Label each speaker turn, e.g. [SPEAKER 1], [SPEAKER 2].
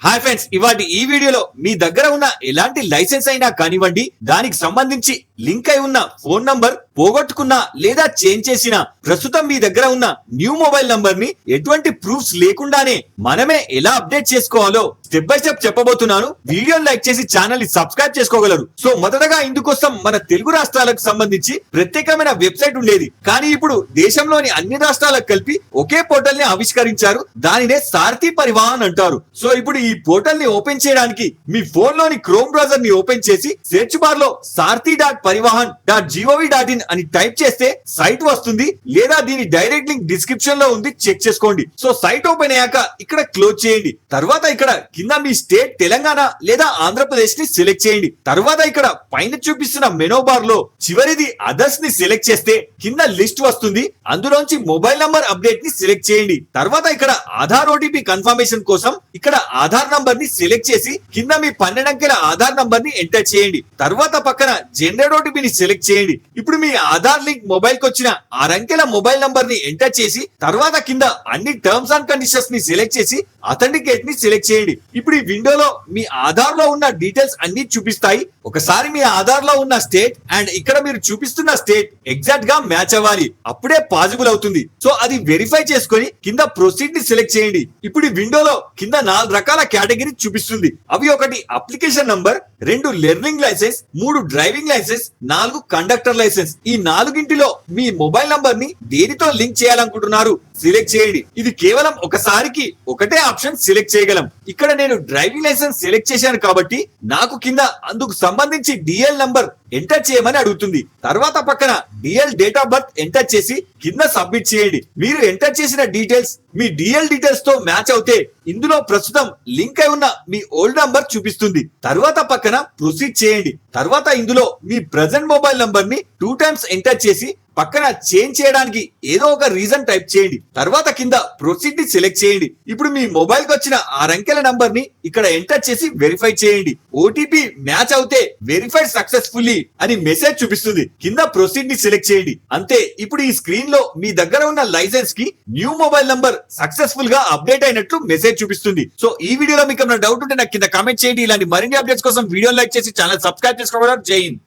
[SPEAKER 1] Hi friends ఇవాటి ఈ వీడియోలో మీ దగ్గర ఉన్న ఎలాంటి లైసెన్స్ అయినా కానివ్వండి దానికి సంబంధించి లింక్ అయి ఉన్న ఫోన్ నంబర్ పోగొట్టుకున్న లేదా చేంజ్ చేసిన ప్రస్తుతం మీ దగ్గర ఉన్న న్యూ మొబైల్ నంబర్ని ఎటువంటి ప్రూఫ్స్ లేకుండానే మనమే ఎలా అప్డేట్ చేసుకోవాలో స్టెప్ బై స్టెప్ చెప్పబోతున్నాను. వీడియోని లైక్ చేసి ఛానల్ని సబ్స్క్రైబ్ చేసుకోగలరు. సో మొదటగా ఇందుకోసం మన తెలుగు రాష్ట్రాలకు సంబంధించి ప్రత్యేకమైన వెబ్సైట్ ఉండేది. కానీ ఇప్పుడు దేశంలోని అన్ని రాష్ట్రాలకు కలిపి ఒకే పోర్టల్ని ఆవిష్కరించారు. దానినే సారథి పరివాహన్ అంటారు. సో ఇప్పుడు ఈ పోర్టల్ని ఓపెన్ చేయడానికి మీ ఫోన్లోని క్రోమ్ బ్రౌజర్ని ఓపెన్ చేసి సెర్చ్ బార్లో Sarathi dot Parivahan dot GOV dot in అని టైప్ చేస్తే సైట్ వస్తుంది లేదా దీని డైరెక్ట్ లింక్ డిస్క్రిప్షన్లో ఉంది చెక్ చేసుకోండి. సో సైట్ ఓపెన్ అయ్యాక ఇక్కడ క్లోజ్ చేయండి. తర్వాత ఇక్కడ కింద మీ స్టేట్ తెలంగాణ లేదా ఆంధ్రప్రదేశ్ని సెలెక్ట్ చేయండి. తర్వాత ఇక్కడ పైన చూపిస్తున్న మెనో బార్లో చివరిది అదర్స్ని సెలెక్ట్ చేస్తే కింద లిస్ట్ వస్తుంది. అందులోంచి మొబైల్ నంబర్ అప్డేట్ని సెలెక్ట్ చేయండి. తర్వాత ఇక్కడ ఆధార్ ఓటీపీ కన్ఫర్మేషన్ కోసం ఇక్కడ ఆధార్ నంబర్ని సెలెక్ట్ చేసి కింద మీ పన్నెండు అంకెల ఆధార్ నంబర్ని ఎంటర్ చేయండి. తర్వాత పక్కన జనరేట్ ఓటీపీని సెలెక్ట్ చేయండి. ఇప్పుడు మీ ఆధార్ లింక్ మొబైల్కి వచ్చిన ఆరంకెల మొబైల్ నంబర్ని ఎంటర్ చేసి తర్వాత కింద అన్ని టర్మ్స్ అండ్ కండిషన్స్ని సెలెక్ట్ చేసి అథెంటికేట్ని సెలెక్ట్ చేయండి. ఇప్పుడు ఈ విండోలో మీ ఆధార్లో ఉన్న డీటెయిల్స్ అన్ని చూపిస్తాయి. ఒకసారి మీ ఆధార్లో ఉన్న స్టేట్ అండ్ ఇక్కడ మీరు చూపిస్తున్న స్టేట్ ఎగ్జాక్ట్గా మ్యాచ్ అవ్వాలి. అప్పుడే పాజిబుల్ అవుతుంది. సో అది వెరిఫై చేసుకొని కింద ప్రొసీడ్ని సెలెక్ట్ చేయండి. ఇప్పుడు విండోలో కింద నాలుగు రకాల కేటగిరీ చూపిస్తుంది. అవి ఒకటి అప్లికేషన్ నంబర్ రెండు లెర్నింగ్ లైసెన్స్ మూడు డ్రైవింగ్ లైసెన్స్ నాలుగు కండక్టర్ లైసెన్స్. ఈ నాలుగింటిలో మీ మొబైల్ నంబర్ని దేనితో లింక్ చేయాలనుకుంటున్నారు సెలెక్ట్ చేయండి. ఇది కేవలం ఒకసారికి ఒకటే ఆప్షన్ సెలెక్ట్ చేయగలం. ఇక్కడ నేను డ్రైవింగ్ లైసెన్స్ సెలెక్ట్ చేశాను కాబట్టి నాకు కింద అందుకు సంబంధించి డిఎల్ నంబర్ ఎంటర్ చేయమని అడుగుతుంది. తర్వాత పక్కన DL date of birth enter చేసి కింద సబ్మిట్ చేయండి. మీరు ఎంటర్ చేసిన డీటెయిల్స్ మీ డిఎల్ డీటెయిల్స్తో మ్యాచ్ అవుతే ఇందులో ప్రస్తుతం లింక్ అయి ఉన్న మీ ఓల్డ్ నంబర్ చూపిస్తుంది. తర్వాత పక్కన ప్రొసీడ్ చేయండి. తర్వాత ఇందులో మీ ప్రజెంట్ మొబైల్ నంబర్ని టూ టైమ్స్ ఎంటర్ చేసి పక్కన చేంజ్ చేయడానికి ఏదో ఒక రీజన్ టైప్ చేయండి. తర్వాత కింద ప్రొసీడ్ని సెలెక్ట్ చేయండి. ఇప్పుడు మీ మొబైల్కి వచ్చిన ఆ అంకెల నంబర్ని ఇక్కడ ఎంటర్ చేసి వెరిఫై చేయండి. ఓటీపీ మ్యాచ్ అవుతే వెరిఫైడ్ సక్సెస్ఫుల్లీ అని మెసేజ్ చూపిస్తుంది. కింద ప్రొసీడ్ని సెలెక్ట్ చేయండి. అంతే ఇప్పుడు ఈ స్క్రీన్లో మీ దగ్గర ఉన్న లైసెన్స్కి న్యూ మొబైల్ నంబర్ సక్సెస్ఫుల్గా అప్డేట్ అయినట్లు మెసేజ్ చూపిస్తుంది. సో ఈ వీడియోలో మీకు ఏమైనా డౌట్ ఉంటే నాకు కింద కామెంట్ చేయండి. ఇలాంటి మరిన్ని అప్డేట్స్ కోసం వీడియో లైక్ చేసి ఛానల్ సబ్స్క్రైబ్ చేసుకోవడం జై హింద్.